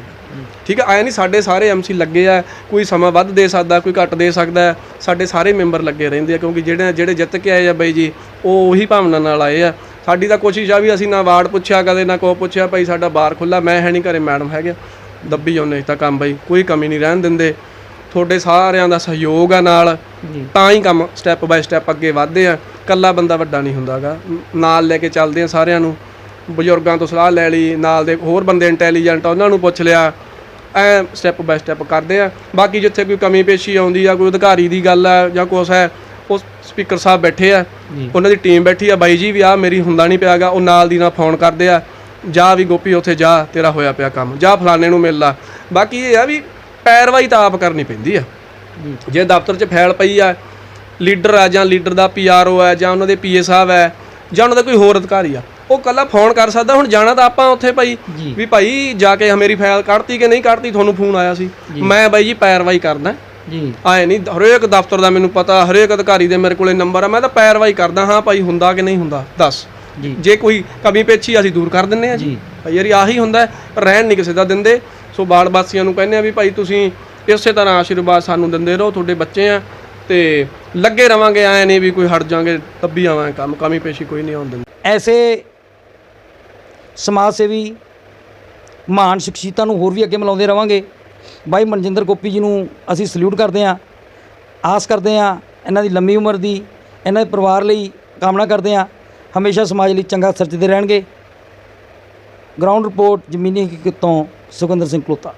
ਠੀਕ ਹੈ ਆਇਆ ਨਹੀਂ ਸਾਡੇ ਸਾਰੇ ਐਮਸੀ ਲੱਗੇ ਆ, ਕੋਈ ਸਮਾਂ ਵੱਧ ਦੇ ਸਕਦਾ, ਕੋਈ ਘੱਟ ਦੇ ਸਕਦਾ, ਸਾਡੇ ਸਾਰੇ ਮੈਂਬਰ ਲੱਗੇ ਰਹਿੰਦੇ ਆ, ਕਿਉਂਕਿ ਜਿਹੜੇ ਜਿਹੜੇ ਜਿੱਤ ਕੇ ਆਏ ਆ ਬਾਈ ਜੀ, ਉਹ ਉਹੀ ਭਾਵਨਾ ਨਾਲ ਆਏ ਆ। ਸਾਡੀ ਤਾਂ ਕੋਸ਼ਿਸ਼ ਆ ਵੀ ਅਸੀਂ ਨਾ ਵਾਰਡ ਪੁੱਛਿਆ, ਕਦੇ ਨਾ ਕੋ ਪੁੱਛਿਆ, ਭਾਈ ਸਾਡਾ ਬਾਰ ਖੁੱਲਾ ਮੈਂ ਹੈ ਨਹੀਂ ਘਰੇ ਮੈਡਮ ਹੈਗੇ। ਦੱਬੀ ਜਾਂਦੇ ਤਾਂ ਕੰਮ ਬਾਈ ਕੋਈ ਕਮੀ ਨਹੀਂ ਰਹਿਣ ਦਿੰਦੇ। ਤੁਹਾਡੇ ਸਾਰਿਆਂ ਦਾ ਸਹਿਯੋਗ ਆ ਨਾਲ। ਤਾਂ ਹੀ ਕੰਮ ਸਟੈਪ ਬਾਈ ਸਟੈਪ ਅੱਗੇ ਵਧਦੇ ਆ। ਕੱਲਾ ਬੰਦਾ ਵੱਡਾ ਨਹੀਂ ਹੁੰਦਾਗਾ। ਨਾਲ ਲੈ ਕੇ ਚੱਲਦੇ ਆ ਸਾਰਿਆਂ ਨੂੰ। ਬਜ਼ੁਰਗਾਂ ਤੋਂ ਸਲਾਹ ਲੈ ਲਈ ਨਾਲ ਦੇ ਹੋਰ ਬੰਦੇ ਇੰਟੈਲੀਜੈਂਟ ਆ ਉਹਨਾਂ ਨੂੰ ਪੁੱਛ ਲਿਆ। ਐ ਸਟੈਪ ਬਾਈ ਸਟੈਪ ਕਰਦੇ ਆ। ਬਾਕੀ ਜਿੱਥੇ ਕੋਈ ਕਮੀ ਪੇਸ਼ੀ ਆਉਂਦੀ ਆ ਕੋਈ ਅਧਿਕਾਰੀ ਦੀ ਗੱਲ ਆ ਜਾਂ ਕੁਛ ਹੈ ਉਹ ਸਪੀਕਰ ਸਾਹਿਬ ਬੈਠੇ ਆ। ਉਹਨਾਂ ਦੀ ਟੀਮ ਬੈਠੀ ਆ। ਬਾਈ ਜੀ ਵੀ ਆ ਮੇਰੀ ਹੁੰਦਾ ਨਹੀਂ ਪਿਆਗਾ। ਉਹ ਨਾਲ ਦੀ ਨਾਲ ਫੋਨ ਕਰਦੇ ਆ। ਜਾ ਵੀ ਗੋਪੀ ਉੱਥੇ ਜਾ ਤੇਰਾ ਹੋਇਆ ਪਿਆ ਕੰਮ ਜਾ ਫਲਾਣੇ ਨੂੰ ਮਿਲ ਲਾ। ਬਾਕੀ ਇਹ ਆ ਵੀ ਪੈਰਵਾਈ ਤਾਂ ਆਪ ਕਰਨੀ ਪੈਂਦੀ ਆ। ਜੇ ਦਫ਼ਤਰ 'ਚ ਫੈਲ ਪਈ ਆ ਲੀਡਰ ਆ ਜਾਂ ਲੀਡਰ ਦਾ ਪੀਆਰਓ ਹੈ ਜਾਂ ਉਹਨਾਂ ਦੇ ਪੀਏ ਸਾਹਿਬ ਹੈ ਜਾਂ ਉਹਨਾਂ ਦਾ ਕੋਈ ਹੋਰ ਅਧਿਕਾਰੀ ਆ ਉਹ ਕੱਲਾ ਫੋਨ ਕਰ ਸਕਦਾ ਹੁਣ ਜਾਣਾ ਤਾਂ ਆਪਾਂ ਉੱਥੇ ਭਾਈ। ਵੀ ਭਾਈ ਜਾ ਕੇ ਮੇਰੀ ਫਾਈਲ ਕੱਢਤੀ ਕਿ ਨਹੀਂ ਕੱਢਤੀ ਤੁਹਾਨੂੰ ਫੋਨ ਆਇਆ ਸੀ। ਮੈਂ ਬਾਈ ਜੀ ਪੈਰਵਾਈ ਕਰਦਾ। ਜੀ। ਆਏ ਨਹੀਂ ਹਰੇਕ ਦਫ਼ਤਰ ਦਾ ਮੈਨੂੰ ਪਤਾ ਹਰੇਕ ਅਧਿਕਾਰੀ ਦੇ ਮੇਰੇ ਕੋਲੇ ਨੰਬਰ ਆ ਮੈਂ ਤਾਂ ਪੈਰਵਾਈ ਕਰਦਾ ਹਾਂ ਭਾਈ ਹੁੰਦਾ ਕਿ ਨਹੀਂ ਹੁੰਦਾ ਦੱਸ। ਜੀ। ਜੇ ਕੋਈ ਕਮੀ ਪੇਛੀ ਅਸੀਂ ਦੂਰ ਕਰ ਦਿੰਨੇ ਆ ਜੀ। ਭਾਈ ਯਾਰੀ ਆਹੀ ਹੁੰਦਾ ਪਰ ਰਹਿਣ ਨਹੀਂ ਕਿਸੇ ਦਾ ਦਿੰਦੇ। ਸੋ ਬਾਲ ਬਾਸੀਆਂ ਨੂੰ ਕਹਿੰਦੇ ਆ ਵੀ ਭਾਈ ਤੁਸੀਂ ਇਸੇ ਤਰ੍ਹਾਂ ਆਸ਼ੀਰਵਾਦ ਸਾਨੂੰ ਦਿੰਦੇ ਰਹੋ ਤੁਹਾਡੇ ਬੱਚੇ ਆ ਤੇ ਲੱਗੇ ਰਵਾਂਗੇ ਐ ਨਹੀਂ ਵੀ ਕੋਈ ਹਟ ਜਾਾਂਗੇ ਤੱਬੀ ਆਵਾਂਗੇ ਕੰਮ ਕਮੀ ਪੇਸ਼ੀ ਕੋਈ ਨਹੀਂ ਆਉਣ ਦਿੰਦੇ। ਐਸੇ ਸਮਾਜ ਸੇਵੀ ਮਹਾਨ ਸ਼ਖਸੀਅਤਾਂ ਨੂੰ ਹੋਰ ਵੀ ਅੱਗੇ ਮਿਲਾਉਂਦੇ ਰਵਾਂਗੇ। ਬਾਈ ਮਨਜਿੰਦਰ ਗੋਪੀ ਜੀ ਨੂੰ ਅਸੀਂ ਸਲੂਟ ਕਰਦੇ ਹਾਂ ਆਸ ਕਰਦੇ ਹਾਂ ਇਹਨਾਂ ਦੀ ਲੰਮੀ ਉਮਰ ਦੀ ਇਹਨਾਂ ਦੇ ਪਰਿਵਾਰ ਲਈ ਕਾਮਨਾ ਕਰਦੇ ਹਾਂ। ਹਮੇਸ਼ਾ ਸਮਾਜ ਲਈ ਚੰਗਾ ਸਿਰਜਦੇ ਰਹਿਣਗੇ। ਗਰਾਊਂਡ ਰਿਪੋਰਟ ਜ਼ਮੀਨੀ ਹਕੀਕਤ ਤੋਂ ਸੁਖਿੰਦਰ ਸਿੰਘ ਕਲੋਤਾ